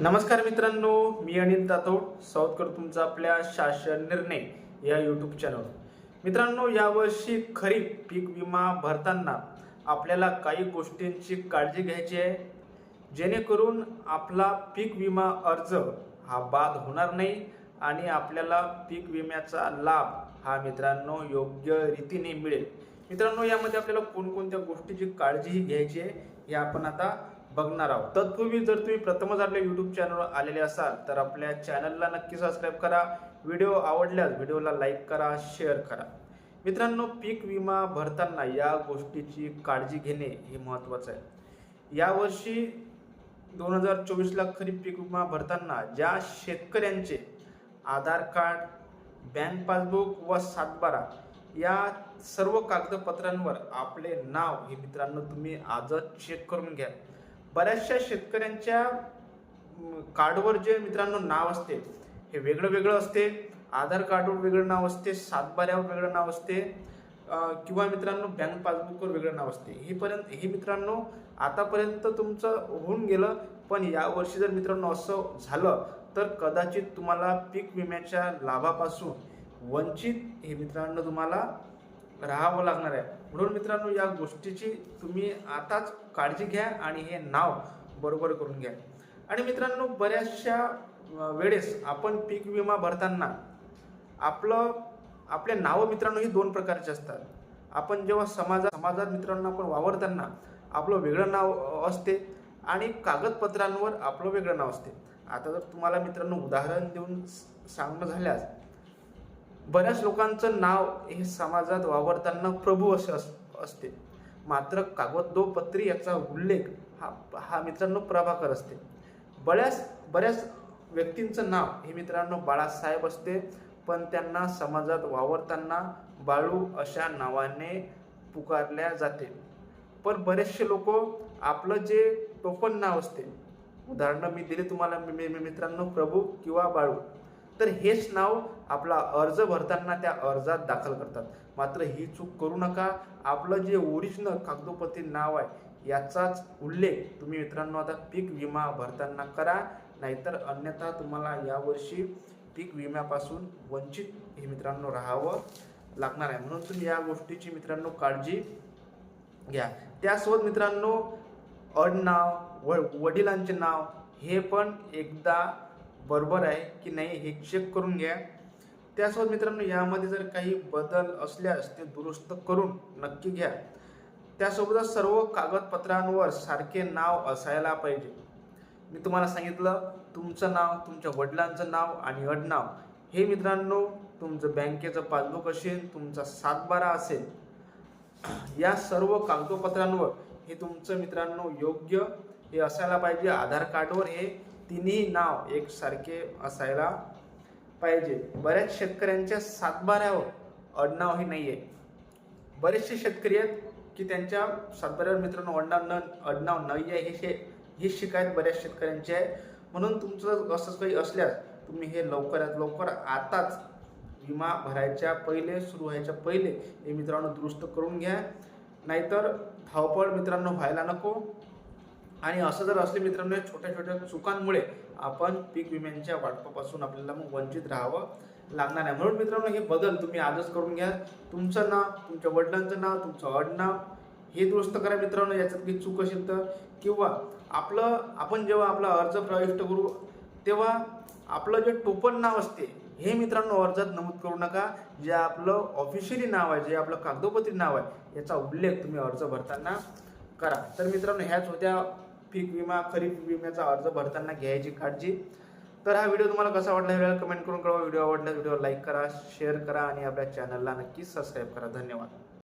नमस्कार मित्रांनो मी अनिल तातोड स्वागत करतो तुमचं आपल्या शासन निर्णय या यूट्यूब चॅनल मित्रांनो यावर्षी खरीप पीक विमा भरताना आपल्याला काही गोष्टींची काळजी घ्यायची आहे. जेणेकरून आपला पीक विमा अर्ज हा बाद होणार नाही आणि आपल्याला पीक विम्याचा लाभ हा मित्रांनो योग्य रीतीने मिळेल. मित्रांनो यामध्ये आपल्याला कोणकोणत्या गोष्टीची काळजीही घ्यायची आहे हे आपण आता बघणार आहोत. तत्पूर्वी जर तुम्ही प्रथमच आपल्या यूट्यूब चॅनलवर आलेले असाल तर आपल्या चॅनलला नक्की सबस्क्राईब करा. व्हिडिओ आवडल्यास व्हिडिओला लाईक करा शेअर करा. मित्रांनो पीक विमा भरताना या गोष्टीची काळजी घेणे हे महत्त्वाचं आहे. यावर्षी दोन हजार चोवीसला खरीप पीक विमा भरताना ज्या शेतकऱ्यांचे आधार कार्ड बँक पासबुक व सातबारा या सर्व कागदपत्रांवर आपले नाव हे मित्रांनो तुम्ही आजच चेक करून घ्या. बऱ्याचशा शेतकऱ्यांच्या कार्डवर जे मित्रांनो नाव असते हे वेगळं वेगळं असते. आधार कार्डवर वेगळं नाव असते सातबाऱ्यावर वेगळं नाव असते किंवा मित्रांनो बँक पासबुकवर वेगळं नाव असते. हे पर्यंत हे मित्रांनो आतापर्यंत तुमचं होऊन गेलं पण यावर्षी जर मित्रांनो असं झालं तर कदाचित तुम्हाला पीक विम्याच्या लाभापासून वंचित हे मित्रांनो तुम्हाला राहावं लागणार आहे. म्हणून मित्रांनो या गोष्टीची तुम्ही आताच काळजी घ्या आणि हे नाव बरोबर करून घ्या. आणि मित्रांनो बऱ्याचशा वेळेस आपण पीक विमा भरताना आपलं आपले नावं मित्रांनो ही दोन प्रकारचे असतात. आपण जेव्हा समाजात समाजात मित्रांनो आपण वावरताना आपलं वेगळं नाव असते आणि कागदपत्रांवर आपलं वेगळं नाव असते. आता जर तुम्हाला मित्रांनो उदाहरण देऊन सांगणं झाल्यास बऱ्याच लोकांचं नाव हे समाजात वावरताना प्रभू असं अस असते. मात्र कागदोपत्री याचा उल्लेख हा हा मित्रांनो प्रभाकर असते. बऱ्याच बऱ्याच व्यक्तींचं नाव हे मित्रांनो बाळासाहेब असते पण त्यांना समाजात वावरताना बाळू अशा नावाने पुकारल्या जाते. पण बरेचसे लोक आपलं जे टोपण नाव असते. उदाहरणं मी दिले तुम्हाला मी- मित्रांनो प्रभू किंवा बाळू. तर हेच नाव आपला अर्ज भरताना त्या अर्जात दाखल करतात. मात्र ही चूक करू नका. आपलं जे ओरिजिनल कागदोपत्री नाव आहे याचाच उल्लेख तुम्ही मित्रांनो आता पीक विमा भरताना करा. नाहीतर अन्यथा तुम्हाला यावर्षी पीक विम्यापासून वंचित हे मित्रांनो राहावं लागणार आहे. म्हणून तुम्ही या गोष्टीची मित्रांनो काळजी घ्या. त्यासोबत मित्रांनो अडनाव व वडिलांचे नाव हे पण एकदा बरोबर आहे की नाही हे चेक करून घ्या. त्यासोबत मित्रांनो यामध्ये जर काही बदल असल्यास ते दुरुस्त करून नक्की घ्या. त्यासोबतच सर्व कागदपत्रांवर सारखे नाव असायला पाहिजे. मी तुम्हाला सांगितलं तुमचं नाव तुमच्या वडिलांचं नाव आणि अडनाव. हे मित्रांनो तुमचं बँकेचं पासबुक असेल तुमचा सातबारा असेल. या सर्व कागदपत्रांवर हे तुमचं मित्रांनो योग्य हे असायला पाहिजे. आधार कार्डवर हे तिन्ही नाव एकसारखे असायला पाहिजे. बऱ्याच शेतकऱ्यांच्या सातबाऱ्यावर अडनाव हे नाही आहे बरेचसे शेतकरी आहेत की त्यांच्या सातबाऱ्यावर मित्रांनो अडनाव न अडनाव नाही आहे हे शे ही शिकायत बऱ्याच शेतकऱ्यांची आहे. म्हणून तुमचं असंच काही असल्यास तुम्ही हे लवकरात लवकर आताच विमा भरायच्या पहिले सुरू व्हायच्या पहिले हे मित्रांनो दुरुस्त करून घ्या. नाहीतर धावपळ मित्रांनो व्हायला नको. आणि असं जर असले मित्रांनो छोट्या छोट्या चुकांमुळे आपण पीक विम्यांच्या वाटपापासून आपल्याला मग वंचित राहावं लागणार आहे म्हणून मित्रांनो हे बदल तुम्ही आजच करून घ्या. तुमचं नाव तुमच्या वडिलांचं नाव तुमचं आडनाव हे दुरुस्त करा मित्रांनो. याच्यात काही चूक असेल तर किंवा आपलं आपण जेव्हा आपला अर्ज प्रविष्ट करू तेव्हा आपलं जे टोपण नाव असते हे मित्रांनो अर्जात नमूद करू नका. जे आपलं ऑफिशियली नाव आहे जे आपलं कागदोपत्री नाव आहे याचा उल्लेख तुम्ही अर्ज भरताना करा. तर मित्रांनो ह्याच होत्या पीक विमा खरीप विम्याचा अर्ज भरताना घ्यायची काळजी. तर हा व्हिडिओ तुम्हाला कसा वाटला हे कमेंट करून कळवा. व्हिडिओ आवडला व्हिडिओ लाईक करा शेअर करा आणि आपल्या चॅनलला नक्की सबस्क्राईब करा. धन्यवाद.